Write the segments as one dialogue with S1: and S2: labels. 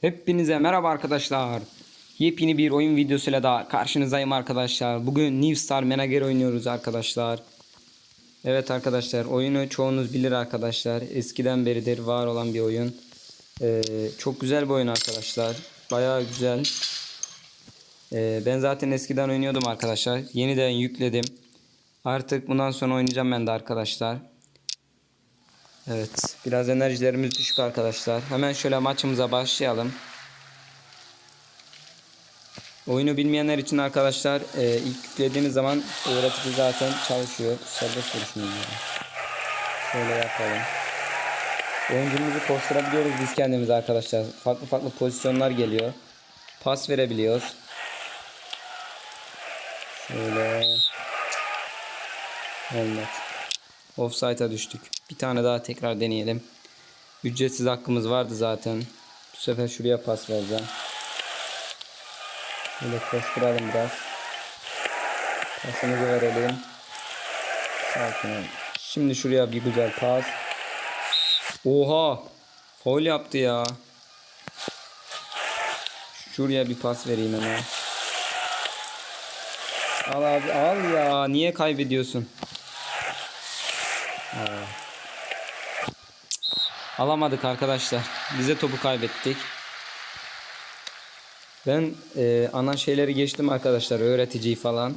S1: Hepinize merhaba arkadaşlar. Yepyeni bir oyun videosuyla da karşınızdayım arkadaşlar. Bugün New Star Manager oynuyoruz arkadaşlar. Evet arkadaşlar oyunu çoğunuz bilir arkadaşlar. Eskiden beridir var olan bir oyun. Ee, çok güzel bir oyun arkadaşlar. Bayağı güzel. Ee, ben zaten eskiden oynuyordum arkadaşlar. Yeniden yükledim. Artık bundan sonra oynayacağım ben de arkadaşlar. Evet. Biraz enerjilerimiz düşük arkadaşlar. Hemen şöyle maçımıza başlayalım. Oyunu bilmeyenler için arkadaşlar e, ilk yüklediğiniz zaman öğretici zaten çalışıyor. Serbest diyor? Şöyle yapalım. Oyuncumuzu koşturabiliyoruz biz kendimiz arkadaşlar. Farklı farklı pozisyonlar geliyor. Pas verebiliyoruz. Şöyle. Olmadı. Offside'a düştük. Bir tane daha tekrar deneyelim. Ücretsiz hakkımız vardı zaten. Bu sefer şuraya pas vereceğim. Böyle koşturalım biraz. Pasımızı verelim. Sakin ol. Şimdi şuraya bir güzel pas. Oha! Foul yaptı ya. Şuraya bir pas vereyim hemen. Al abi al ya. Niye kaybediyorsun? Alamadık arkadaşlar. Bize topu kaybettik. Ben e, ana şeyleri geçtim arkadaşlar. Öğreticiyi falan.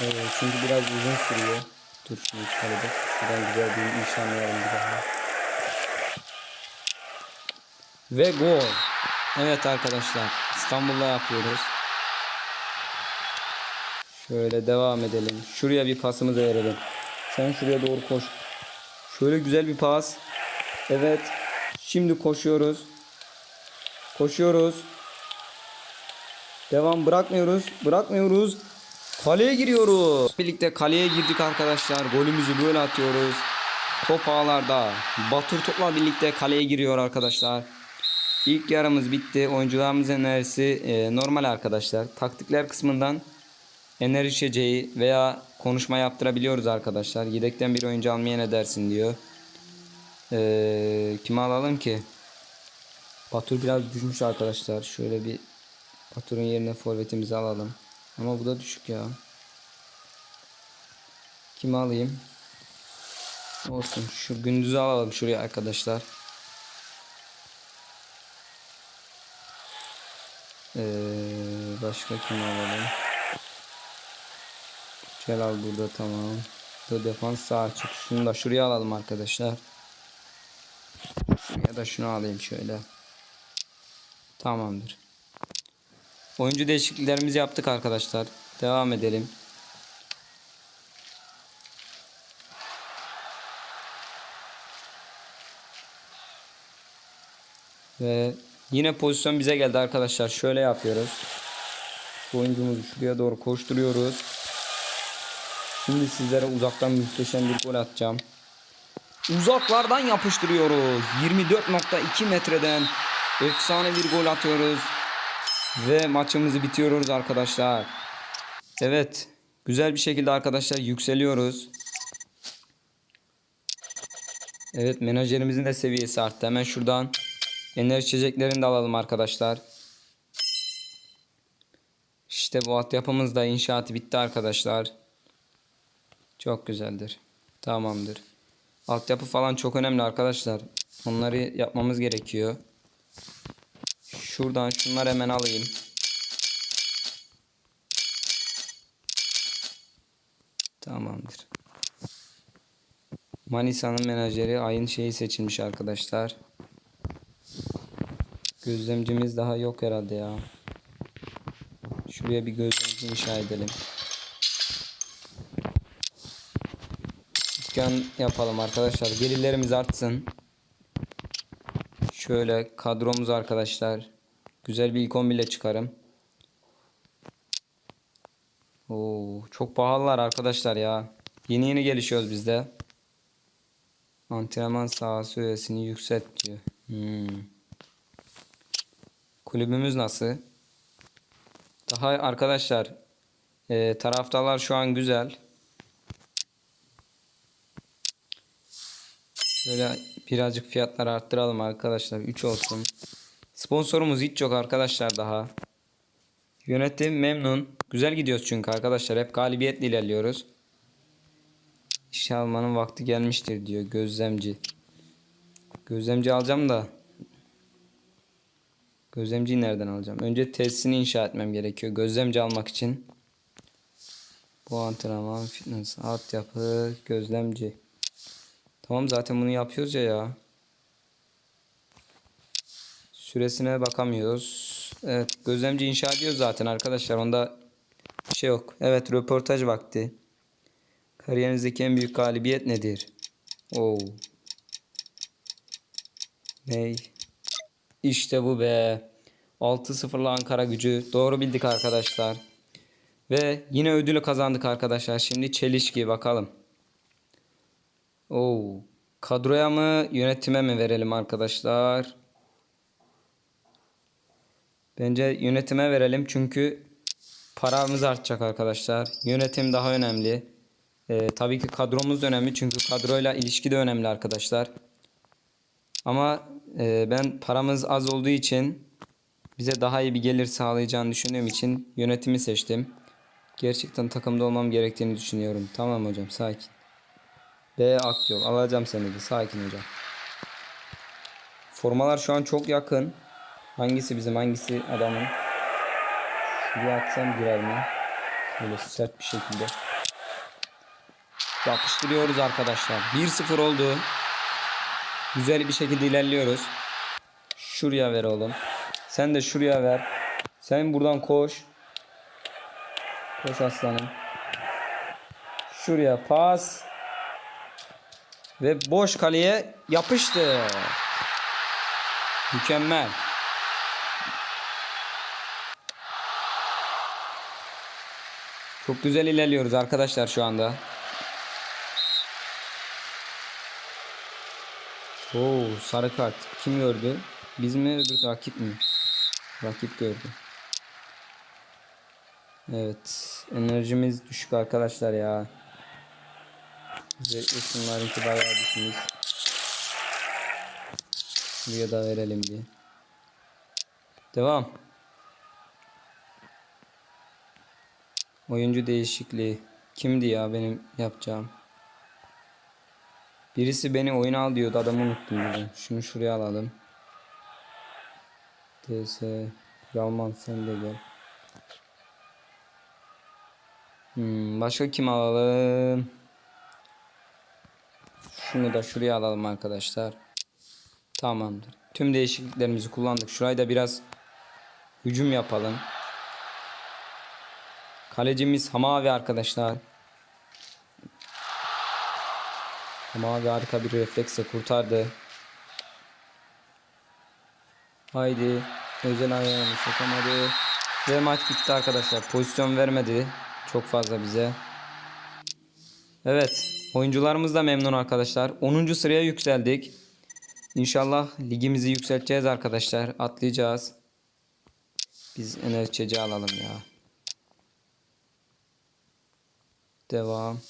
S1: Evet, çünkü biraz uzun sürüyor. Dur şunu kalıbı. Şuradan güzel bir nişanlayalım bir daha. Ve gol. Evet arkadaşlar. İstanbul'da yapıyoruz. Şöyle devam edelim. Şuraya bir pasımızı verelim. Sen şuraya doğru koş. Şöyle güzel bir pas. Evet. Şimdi koşuyoruz. Koşuyoruz. Devam bırakmıyoruz. Bırakmıyoruz. Kaleye giriyoruz. Birlikte kaleye girdik arkadaşlar. Golümüzü böyle atıyoruz. Top ağlarda. Batur topla birlikte kaleye giriyor arkadaşlar. İlk yarımız bitti. Oyuncularımızın enerjisi e, normal arkadaşlar. Taktikler kısmından enerji içeceği veya konuşma yaptırabiliyoruz arkadaşlar. Yedekten bir oyuncu almaya ne dersin diyor. Ee, kimi alalım ki? Batur biraz düşmüş arkadaşlar. Şöyle bir Batur'un yerine forvetimizi alalım. Ama bu da düşük ya. Kimi alayım? Olsun. Şu gündüzü alalım şuraya arkadaşlar. Ee, başka kim alalım? Celal burada tamam. Bu defans sağ açık. Şunu da şuraya alalım arkadaşlar. Ya da şunu alayım şöyle. Tamamdır. Oyuncu değişikliklerimizi yaptık arkadaşlar. Devam edelim. Ve yine pozisyon bize geldi arkadaşlar. Şöyle yapıyoruz. Oyuncumuzu şuraya doğru koşturuyoruz. Şimdi sizlere uzaktan muhteşem bir gol atacağım. Uzaklardan yapıştırıyoruz. 24.2 metreden efsane bir gol atıyoruz. Ve maçımızı bitiriyoruz arkadaşlar. Evet. Güzel bir şekilde arkadaşlar yükseliyoruz. Evet menajerimizin de seviyesi arttı. Hemen şuradan enerji içeceklerini de alalım arkadaşlar. İşte bu altyapımız da inşaatı bitti arkadaşlar. Çok güzeldir. Tamamdır. Altyapı falan çok önemli arkadaşlar. Onları yapmamız gerekiyor. Şuradan şunları hemen alayım. Tamamdır. Manisa'nın menajeri ayın şeyi seçilmiş arkadaşlar. Gözlemcimiz daha yok herhalde ya. Şuraya bir gözlemci inşa edelim. Dükkan yapalım arkadaşlar. Gelirlerimiz artsın. Şöyle kadromuz arkadaşlar. Güzel bir ilk 11 ile çıkarım. Oo, çok pahalılar arkadaşlar ya. Yeni yeni gelişiyoruz biz de. Antrenman sahası üyesini yükselt diyor. Hmm. Kulübümüz nasıl? Daha arkadaşlar e, taraftarlar şu an güzel. Şöyle birazcık fiyatları arttıralım arkadaşlar. 3 olsun. Sponsorumuz hiç yok arkadaşlar daha. Yönetim memnun. Güzel gidiyoruz çünkü arkadaşlar. Hep galibiyetle ilerliyoruz. İşe almanın vakti gelmiştir diyor gözlemci. Gözlemci alacağım da. Gözlemciyi nereden alacağım? Önce tesisini inşa etmem gerekiyor. Gözlemci almak için. Bu antrenman, fitness, altyapı, gözlemci. Tamam zaten bunu yapıyoruz ya ya. Süresine bakamıyoruz. Evet gözlemci inşa ediyoruz zaten arkadaşlar. Onda bir şey yok. Evet röportaj vakti. Kariyerinizdeki en büyük galibiyet nedir? Oo. Ney? İşte bu be. 6-0'la Ankara gücü. Doğru bildik arkadaşlar. Ve yine ödülü kazandık arkadaşlar. Şimdi çelişki bakalım. Oo. Kadroya mı yönetime mi verelim arkadaşlar? Bence yönetime verelim çünkü paramız artacak arkadaşlar. Yönetim daha önemli. Ee, tabii ki kadromuz da önemli çünkü kadroyla ilişki de önemli arkadaşlar. Ama e, ben paramız az olduğu için bize daha iyi bir gelir sağlayacağını düşündüğüm için yönetimi seçtim. Gerçekten takımda olmam gerektiğini düşünüyorum. Tamam hocam sakin. B Akyol alacağım seni de sakin hocam. Formalar şu an çok yakın. Hangisi bizim hangisi adamın? Şuraya atsam girer mi? Böyle sert bir şekilde. Yapıştırıyoruz arkadaşlar. 1-0 oldu. Güzel bir şekilde ilerliyoruz. Şuraya ver oğlum. Sen de şuraya ver. Sen buradan koş. Koş aslanım. Şuraya pas. Ve boş kaleye yapıştı. Mükemmel. Çok güzel ilerliyoruz arkadaşlar şu anda. Oo, sarı kart. Kim gördü? Biz mi öbür rakip mi? Rakip gördü. Evet. Enerjimiz düşük arkadaşlar ya. Özellikle şunlarınki bayağı düşmüş. Buraya da verelim bir. Devam. Oyuncu değişikliği. Kimdi ya benim yapacağım? Birisi beni oyuna al diyordu adamı unuttum dedim. Şunu şuraya alalım. DS Yalman sen de gel. Hmm, başka kim alalım? Şunu da şuraya alalım arkadaşlar. Tamamdır. Tüm değişikliklerimizi kullandık. Şurayı da biraz hücum yapalım. Kalecimiz Hamavi arkadaşlar. Hamavi harika bir refleksle kurtardı. Haydi. Özel ayağını sokamadı. Ve maç bitti arkadaşlar. Pozisyon vermedi. Çok fazla bize. Evet. Oyuncularımız da memnun arkadaşlar. 10. sıraya yükseldik. İnşallah ligimizi yükselteceğiz arkadaşlar. Atlayacağız. Biz enerjici alalım ya. Devam.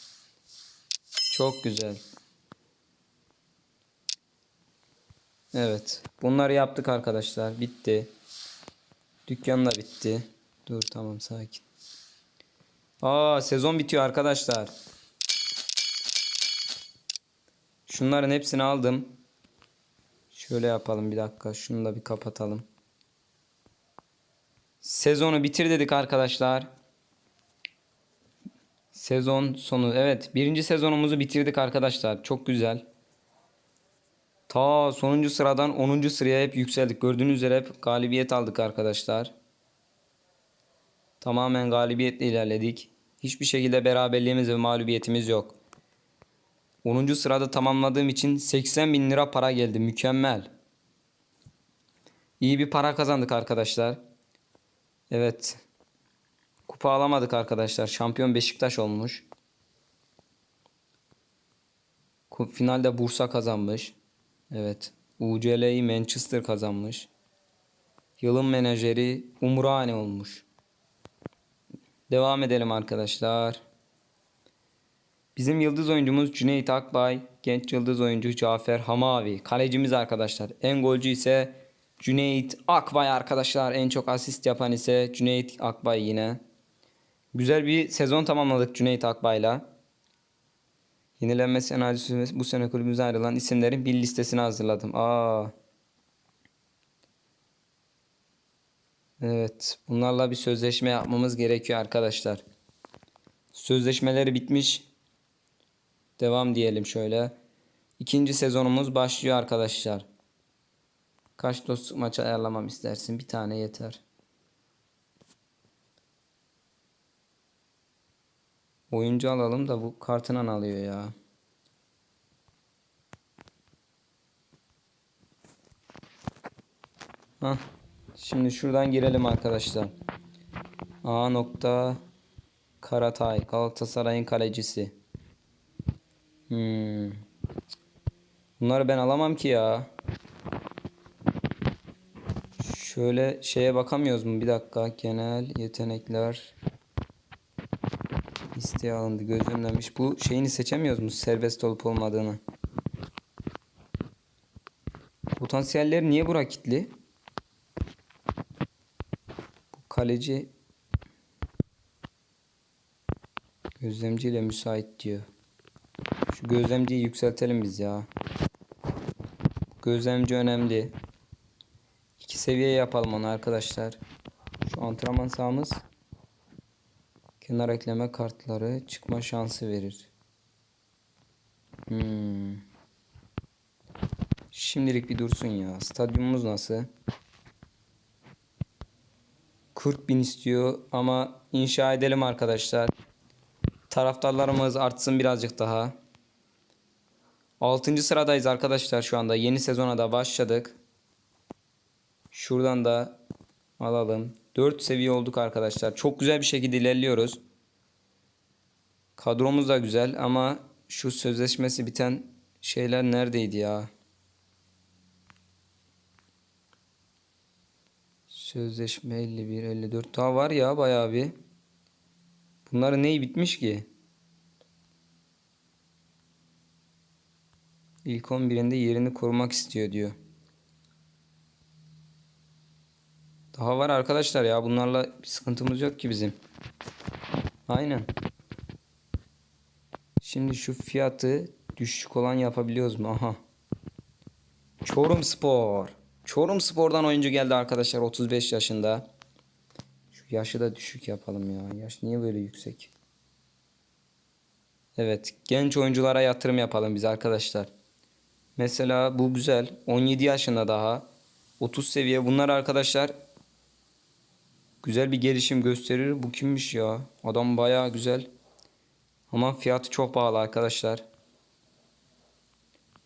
S1: Çok güzel. Evet. Bunları yaptık arkadaşlar. Bitti. Dükkan da bitti. Dur tamam sakin. Aa sezon bitiyor arkadaşlar. Şunların hepsini aldım. Şöyle yapalım bir dakika. Şunu da bir kapatalım. Sezonu bitir dedik arkadaşlar. Sezon sonu. Evet. Birinci sezonumuzu bitirdik arkadaşlar. Çok güzel. Ta sonuncu sıradan 10. sıraya hep yükseldik. Gördüğünüz üzere hep galibiyet aldık arkadaşlar. Tamamen galibiyetle ilerledik. Hiçbir şekilde beraberliğimiz ve mağlubiyetimiz yok. 10. sırada tamamladığım için 80 bin lira para geldi. Mükemmel. İyi bir para kazandık arkadaşlar. Evet. Kupa alamadık arkadaşlar. Şampiyon Beşiktaş olmuş. Finalde Bursa kazanmış. Evet. UCL'yi Manchester kazanmış. Yılın menajeri Umrani olmuş. Devam edelim arkadaşlar. Bizim yıldız oyuncumuz Cüneyt Akbay genç yıldız oyuncu Cafer Hamavi. Kalecimiz arkadaşlar. En golcü ise Cüneyt Akbay arkadaşlar. En çok asist yapan ise Cüneyt Akbay yine. Güzel bir sezon tamamladık Cüneyt Akbay'la. Yenilenmesi enerjisi bu sene kulübümüze ayrılan isimlerin bir listesini hazırladım. Aa. Evet. Bunlarla bir sözleşme yapmamız gerekiyor arkadaşlar. Sözleşmeleri bitmiş. Devam diyelim şöyle. İkinci sezonumuz başlıyor arkadaşlar. Kaç dostluk maçı ayarlamam istersin? Bir tane yeter. Oyuncu alalım da bu kartından alıyor ya. Hah. Şimdi şuradan girelim arkadaşlar. A nokta Karatay Galatasaray'ın kalecisi. Hmm. Bunları ben alamam ki ya. Şöyle şeye bakamıyoruz mu? Bir dakika. Genel yetenekler listeye alındı. Gözlemlenmiş. Bu şeyini seçemiyoruz mu? Serbest olup olmadığını. Potansiyelleri niye bura kilitli? Bu kaleci gözlemciyle müsait diyor. Şu gözlemciyi yükseltelim biz ya. Gözlemci önemli. İki seviye yapalım onu arkadaşlar. Şu antrenman sahamız kenar ekleme kartları çıkma şansı verir. Hmm. Şimdilik bir dursun ya. Stadyumumuz nasıl? 40 bin istiyor ama inşa edelim arkadaşlar. Taraftarlarımız artsın birazcık daha. 6. sıradayız arkadaşlar şu anda. Yeni sezona da başladık. Şuradan da alalım. 4 seviye olduk arkadaşlar. Çok güzel bir şekilde ilerliyoruz. Kadromuz da güzel ama şu sözleşmesi biten şeyler neredeydi ya? Sözleşme 51, 54 daha var ya bayağı bir. Bunların neyi bitmiş ki? İlk 11'inde yerini korumak istiyor diyor. Daha var arkadaşlar ya. Bunlarla bir sıkıntımız yok ki bizim. Aynen. Şimdi şu fiyatı düşük olan yapabiliyoruz mu? Aha. Çorum Spor. Çorum Spor'dan oyuncu geldi arkadaşlar 35 yaşında. Şu yaşı da düşük yapalım ya. Yaş niye böyle yüksek? Evet, genç oyunculara yatırım yapalım biz arkadaşlar. Mesela bu güzel. 17 yaşında daha. 30 seviye. Bunlar arkadaşlar güzel bir gelişim gösterir. Bu kimmiş ya? Adam bayağı güzel. Ama fiyatı çok pahalı arkadaşlar.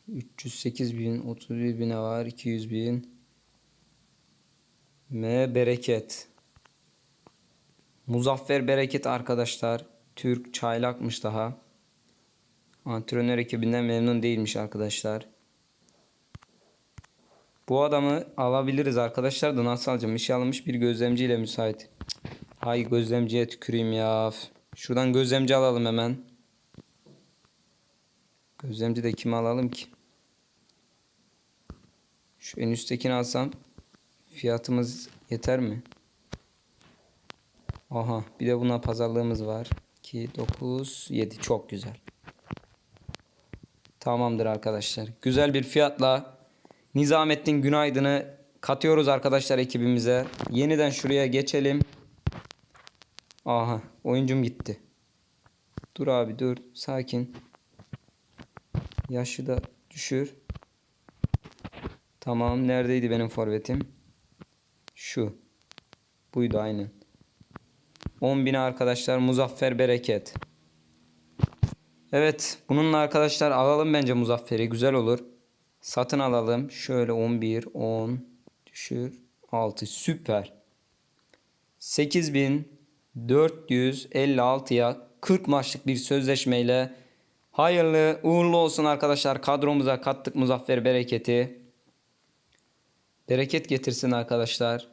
S1: 308 bin, 31 bine var, 200 bin. M bereket. Muzaffer Bereket arkadaşlar. Türk çaylakmış daha. Antrenör ekibinden memnun değilmiş arkadaşlar. Bu adamı alabiliriz arkadaşlar da nasıl alacağım? İşe alınmış bir gözlemciyle müsait. Hay gözlemciye tüküreyim ya. Şuradan gözlemci alalım hemen. Gözlemci de kimi alalım ki? Şu en üsttekini alsam fiyatımız yeter mi? Aha bir de buna pazarlığımız var. 2, 9, 7 çok güzel. Tamamdır arkadaşlar. Güzel bir fiyatla Nizamettin Günaydın'ı katıyoruz arkadaşlar ekibimize. Yeniden şuraya geçelim. Aha oyuncum gitti. Dur abi dur sakin. Yaşı da düşür. Tamam neredeydi benim forvetim? Şu. Buydu aynen. 10 bin arkadaşlar Muzaffer Bereket. Evet bununla arkadaşlar alalım bence Muzaffer'i güzel olur. Satın alalım. Şöyle 11, 10, düşür 6 süper. 8456'ya 40 maçlık bir sözleşmeyle hayırlı uğurlu olsun arkadaşlar. Kadromuza kattık Muzaffer Bereket'i. Bereket getirsin arkadaşlar.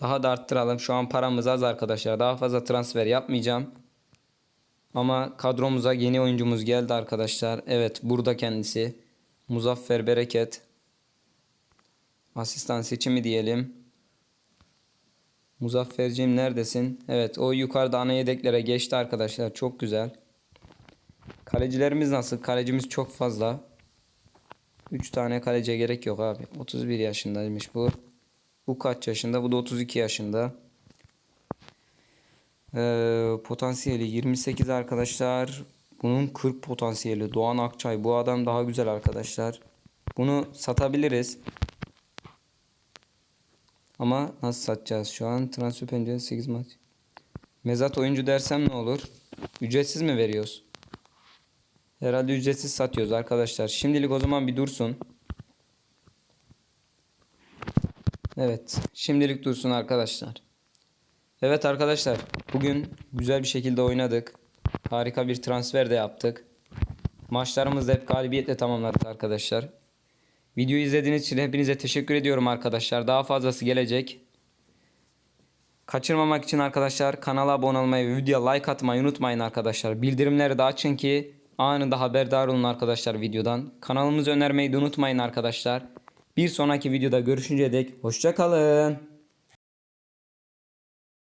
S1: Daha da arttıralım. Şu an paramız az arkadaşlar. Daha fazla transfer yapmayacağım. Ama kadromuza yeni oyuncumuz geldi arkadaşlar. Evet burada kendisi. Muzaffer Bereket. Asistan seçimi diyelim. Muzafferciğim neredesin? Evet o yukarıda ana yedeklere geçti arkadaşlar. Çok güzel. Kalecilerimiz nasıl? Kalecimiz çok fazla. 3 tane kaleciye gerek yok abi. 31 yaşındaymış bu. Bu kaç yaşında? Bu da 32 yaşında. Ee, potansiyeli 28 arkadaşlar. Bunun 40 potansiyeli. Doğan Akçay. Bu adam daha güzel arkadaşlar. Bunu satabiliriz. Ama nasıl satacağız şu an? Transfer penceresi 8 maç. Mezat oyuncu dersem ne olur? Ücretsiz mi veriyoruz? Herhalde ücretsiz satıyoruz arkadaşlar. Şimdilik o zaman bir dursun. Evet. Şimdilik dursun arkadaşlar. Evet arkadaşlar. Bugün güzel bir şekilde oynadık. Harika bir transfer de yaptık. Maçlarımızı hep galibiyetle tamamladık arkadaşlar. Videoyu izlediğiniz için hepinize teşekkür ediyorum arkadaşlar. Daha fazlası gelecek. Kaçırmamak için arkadaşlar kanala abone olmayı ve videoya like atmayı unutmayın arkadaşlar. Bildirimleri de açın ki anında haberdar olun arkadaşlar videodan. Kanalımızı önermeyi de unutmayın arkadaşlar. Bir sonraki videoda görüşünceye dek hoşçakalın.